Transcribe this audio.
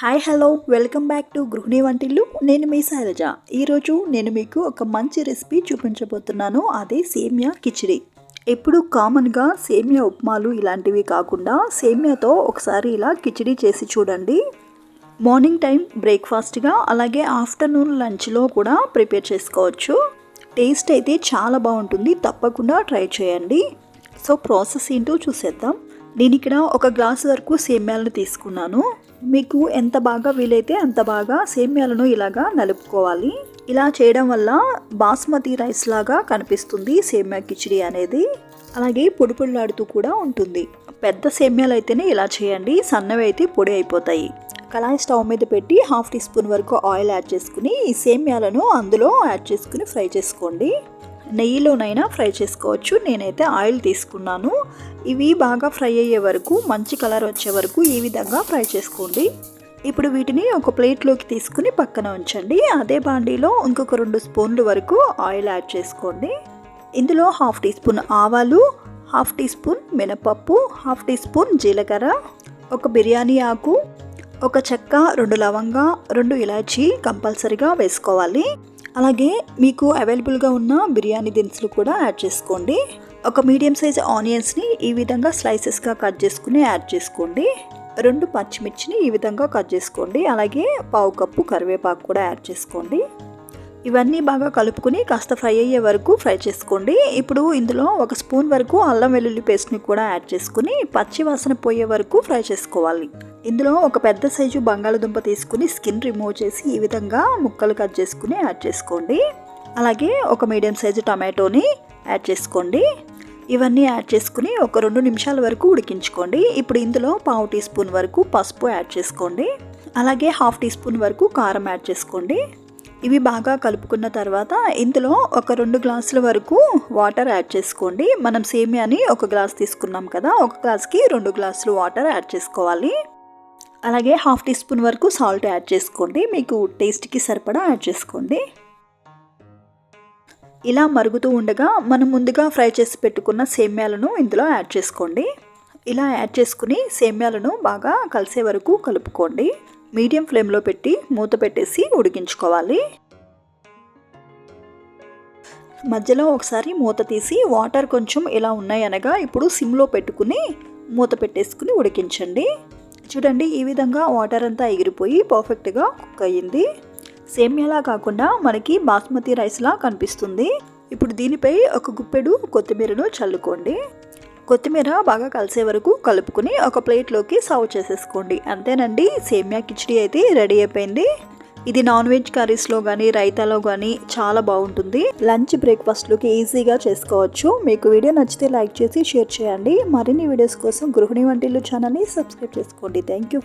Hi hello welcome back to Gruhini Vantillu. నేను మీ శైలజ. ఈరోజు నేను మీకు ఒక మంచి రెసిపీ చూపించబోతున్నాను. అదే సేమియా కిచిడి. ఎప్పుడు కామన్గా సేమియా ఉప్మాలు ఇలాంటివి కాకుండా సేమియాతో ఒకసారి ఇలా కిచిడి చేసి చూడండి. మార్నింగ్ టైం బ్రేక్ఫాస్ట్గా అలాగే ఆఫ్టర్నూన్ లంచ్లో కూడా ప్రిపేర్ చేసుకోవచ్చు. టేస్ట్ అయితే చాలా బాగుంటుంది. తప్పకుండా ట్రై చేయండి. సో ప్రాసెస్ ఏంటో చూసేద్దాం. నేను ఇక్కడ ఒక గ్లాస్ వరకు సేమ్యాలను తీసుకున్నాను. మీకు ఎంత బాగా వీలైతే అంత బాగా సేమ్యాలను ఇలాగా నలుపుకోవాలి. ఇలా చేయడం వల్ల బాస్మతి రైస్ లాగా కనిపిస్తుంది సేమ్యా కిచిడి అనేది. అలాగే పొడి పొడిలాడుతూ కూడా ఉంటుంది. పెద్ద సేమ్యాలు అయితేనే ఇలా చేయండి సన్నవి అయితే పొడి అయిపోతాయి. కళాయి స్టవ్ మీద పెట్టి హాఫ్ టీ స్పూన్ వరకు ఆయిల్ యాడ్ చేసుకుని ఈ సేమ్యాలను అందులో యాడ్ చేసుకుని ఫ్రై చేసుకోండి. నెయ్యిలోనైనా ఫ్రై చేసుకోవచ్చు. నేనైతే ఆయిల్ తీసుకున్నాను. ఇవి బాగా ఫ్రై అయ్యే వరకు మంచి కలర్ వచ్చే వరకు ఈ విధంగా ఫ్రై చేసుకోండి. ఇప్పుడు వీటిని ఒక ప్లేట్లోకి తీసుకుని పక్కన ఉంచండి. అదే బాండీలో ఇంకొక రెండు స్పూన్లు వరకు ఆయిల్ యాడ్ చేసుకోండి. ఇందులో హాఫ్ టీ స్పూన్ ఆవాలు హాఫ్ టీ స్పూన్ మినపప్పు హాఫ్ టీ స్పూన్ జీలకర్ర ఒక బిర్యానీ ఆకు ఒక చెక్క రెండు లవంగా రెండు ఇలాచీ కంపల్సరీగా వేసుకోవాలి. అలాగే మీకు అవైలబుల్గా ఉన్న బిర్యానీ దినుసులు కూడా యాడ్ చేసుకోండి. ఒక మీడియం సైజ్ ఆనియన్స్ని ఈ విధంగా స్లైసెస్గా కట్ చేసుకుని యాడ్ చేసుకోండి. రెండు పచ్చిమిర్చిని ఈ విధంగా కట్ చేసుకోండి. అలాగే పావు కప్పు కరివేపాకు కూడా యాడ్ చేసుకోండి. ఇవన్నీ బాగా కలుపుకుని కాస్త ఫ్రై అయ్యే వరకు ఫ్రై చేసుకోండి. ఇప్పుడు ఇందులో ఒక స్పూన్ వరకు అల్లం వెల్లుల్లి పేస్ట్ని కూడా యాడ్ చేసుకుని పచ్చి వాసన పోయే వరకు ఫ్రై చేసుకోవాలి. ఇందులో ఒక పెద్ద సైజు బంగాళదుంప తీసుకుని స్కిన్ రిమూవ్ చేసి ఈ విధంగా ముక్కలు కట్ చేసుకుని యాడ్ చేసుకోండి. అలాగే ఒక మీడియం సైజు టమాటోని యాడ్ చేసుకోండి. ఇవన్నీ యాడ్ చేసుకుని ఒక రెండు నిమిషాల వరకు ఉడికించుకోండి. ఇప్పుడు ఇందులో పావు టీ స్పూన్ వరకు పసుపు యాడ్ చేసుకోండి. అలాగే హాఫ్ టీ స్పూన్ వరకు కారం యాడ్ చేసుకోండి. ఇవి బాగా కలుపుకున్న తర్వాత ఇందులో ఒక రెండు గ్లాసుల వరకు వాటర్ యాడ్ చేసుకోండి. మనం సేమియాని ఒక గ్లాస్ తీసుకున్నాం కదా ఒక గ్లాస్కి రెండు గ్లాసులు వాటర్ యాడ్ చేసుకోవాలి. అలాగే హాఫ్ టీ స్పూన్ వరకు సాల్ట్ యాడ్ చేసుకోండి. మీకు టేస్ట్కి సరిపడా యాడ్ చేసుకోండి. ఇలా మరుగుతూ ఉండగా మనం ముందుగా ఫ్రై చేసి పెట్టుకున్న సేమ్యాలను ఇందులో యాడ్ చేసుకోండి. ఇలా యాడ్ చేసుకుని సేమ్యాలను బాగా కలిసే వరకు కలుపుకోండి. మీడియం ఫ్లేమ్లో పెట్టి మూత పెట్టేసి ఉడికించుకోవాలి. మధ్యలో ఒకసారి మూత తీసి వాటర్ కొంచెం ఇలా ఉన్నాయనగా ఇప్పుడు సిమ్లో పెట్టుకుని మూత పెట్టేసుకుని ఉడికించండి. చూడండి ఈ విధంగా వాటర్ అంతా ఎగిరిపోయి పర్ఫెక్ట్గా కుక్ అయ్యింది. సేమ్యాలా కాకుండా మనకి బాస్మతి రైస్లా కనిపిస్తుంది. ఇప్పుడు దీనిపై ఒక గుప్పెడు కొత్తిమీరను చల్లుకోండి. కొత్తిమీర బాగా కలిసే వరకు కలుపుకుని ఒక ప్లేట్లోకి సర్వ్ చేసేసుకోండి. అంతేనండి సేమియా కిచడీ అయితే రెడీ అయిపోయింది. ఇది నాన్ వెజ్ కర్రీస్లో కానీ రైతాలో కానీ చాలా బాగుంటుంది. లంచ్ బ్రేక్ఫాస్ట్లోకి ఈజీగా చేసుకోవచ్చు. మీకు వీడియో నచ్చితే లైక్ చేసి షేర్ చేయండి. మరిన్ని వీడియోస్ కోసం గృహిణి వంటిల్లు ఛానల్ని సబ్స్క్రైబ్ చేసుకోండి. Thank you